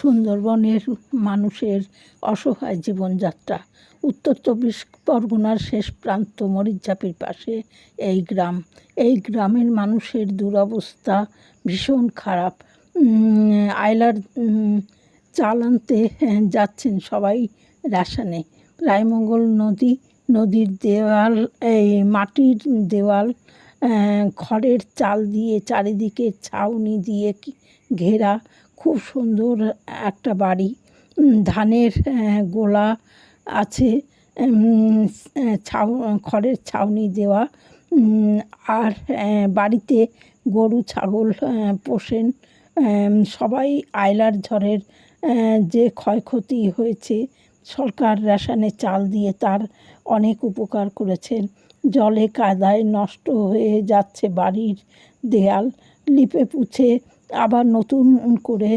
সুন্দরবনের মানুষের অসহায় জীবনযাত্রা। উত্তর চব্বিশ পরগনার শেষ প্রান্ত মরিচঝাপির পাশে এই গ্রাম। এই গ্রামের মানুষের দুরবস্থা ভীষণ খারাপ। আয়লার চাল আনতে যাচ্ছেন সবাই রাসানে। রায়মঙ্গল নদী, নদীর দেওয়াল, এই মাটির দেওয়াল খড়ের চাল দিয়ে চারিদিকে ছাউনি দিয়ে ঘেরা খুব সুন্দর একটা বাড়ি। ধানের গোলা আছে ছাউ, খড়ের ছাউনি দেওয়া। আর বাড়িতে গরু, ছাগল পোষেন। সবাই আয়লার ঝড়ের যে ক্ষয়ক্ষতি হয়েছে, সরকার রেশনে চাল দিয়ে তার অনেক উপকার করেছেন। জলে কাদায় নষ্ট হয়ে যাচ্ছে বাড়ির দেয়াল, লিপে পুছে আবার নতুন করে